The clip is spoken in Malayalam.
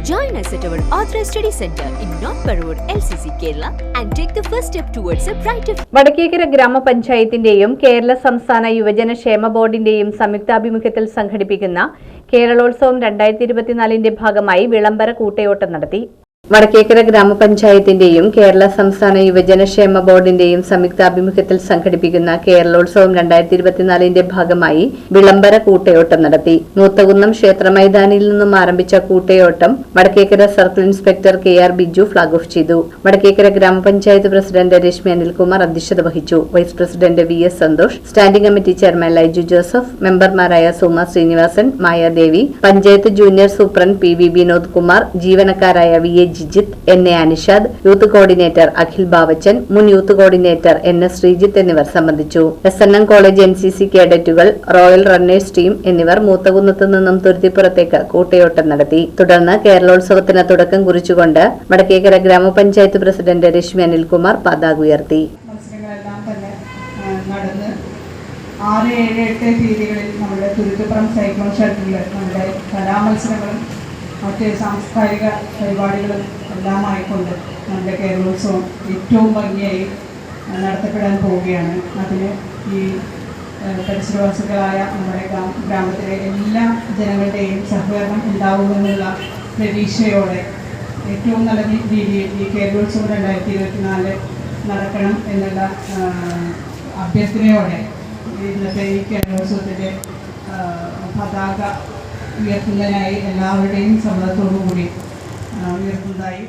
Join us at our authorized study center in North Parur, LCC, Kerala, and take the first step towards a brighter Vadakkekara ഗ്രാമപഞ്ചായത്തിന്റെയും Kerala സംസ്ഥാന യുവജന ക്ഷേമ ബോർഡിന്റെയും സംയുക്താഭിമുഖ്യത്തിൽ സംഘടിപ്പിക്കുന്ന കേരളോത്സവം രണ്ടായിരത്തി ഇരുപത്തിനാലിന്റെ ഭാഗമായി വിളംബര കൂട്ടയോട്ടം നടത്തി. വടക്കേക്കര ഗ്രാമപഞ്ചായത്തിന്റെയും കേരള സംസ്ഥാന യുവജനക്ഷേമ ബോർഡിന്റെയും സംയുക്താഭിമുഖ്യത്തിൽ സംഘടിപ്പിക്കുന്ന കേരളോത്സവം രണ്ടായിരത്തി ഇരുപത്തിനാലിന്റെ ഭാഗമായി വിളംബര കൂട്ടയോട്ടം നടത്തി. നൂത്തകുന്നം ക്ഷേത്ര മൈതാനിയിൽ നിന്നും ആരംഭിച്ച കൂട്ടയോട്ടം Vadakkekara circle inspector K R Biju flag off ചെയ്തു. വടക്കേക്കര ഗ്രാമപഞ്ചായത്ത് പ്രസിഡന്റ് രശ്മി അനിൽകുമാർ അധ്യക്ഷത വഹിച്ചു. Vice president V S Santhosh standing committee chairman Laiju Joseph മെമ്പർമാരായ Suma Sreenivasan Mayadevi panchayat junior superintendent P V Vinod Kumar ജീവനക്കാരായ V A Jijith N. A. Anishad youth coordinator Akhil Bavachan മുൻ youth coordinator N. S. Sreejith എന്നിവർ സംബന്ധിച്ചു. S. N. M. College N. C. C കേഡറ്റുകൾ royal runners team എന്നിവർ മൂത്തകുന്നത്ത് നിന്നും തുരുത്തിപ്പുറത്തേക്ക് കൂട്ടയോട്ടം നടത്തി. തുടർന്ന് കേരളോത്സവത്തിന് തുടക്കം കുറിച്ചുകൊണ്ട് വടക്കേക്കര ഗ്രാമപഞ്ചായത്ത് പ്രസിഡന്റ് രശ്മി അനിൽകുമാർ പതാക ഉയർത്തി. ആറ് ഏഴ് എട്ട് തീയതികളിൽ നമ്മുടെ തുരുത്തുപുറം സൈക്ലോൺ ഷട്ടിലിൽ നമ്മുടെ കലാമത്സരങ്ങളും മറ്റ് സാംസ്കാരിക പരിപാടികളും എല്ലാമായിക്കൊണ്ട് നമ്മുടെ കേരളോത്സവം ഏറ്റവും ഭംഗിയായി നടത്തപ്പെടാൻ പോവുകയാണ്. അതിന് ഈ പരിസരവാസികളായ നമ്മുടെ ഗ്രാമത്തിലെ എല്ലാ ജനങ്ങളുടെയും സഹകരണം ഉണ്ടാവുമെന്നുള്ള പ്രതീക്ഷയോടെ ഏറ്റവും നല്ല രീതിയിൽ ഈ കേരളോത്സവം രണ്ടായിരത്തി ഇരുപത്തിനാല് നടക്കണം എന്നുള്ള അഭ്യർത്ഥനയോടെ ഇന്നത്തെ ഈ കേരളോത്സവത്തിന്റെ പതാക ഉയർത്തുന്നതിനായി എല്ലാവരുടെയും സമ്മതത്തോടു കൂടി ഉയർത്തുന്നതായി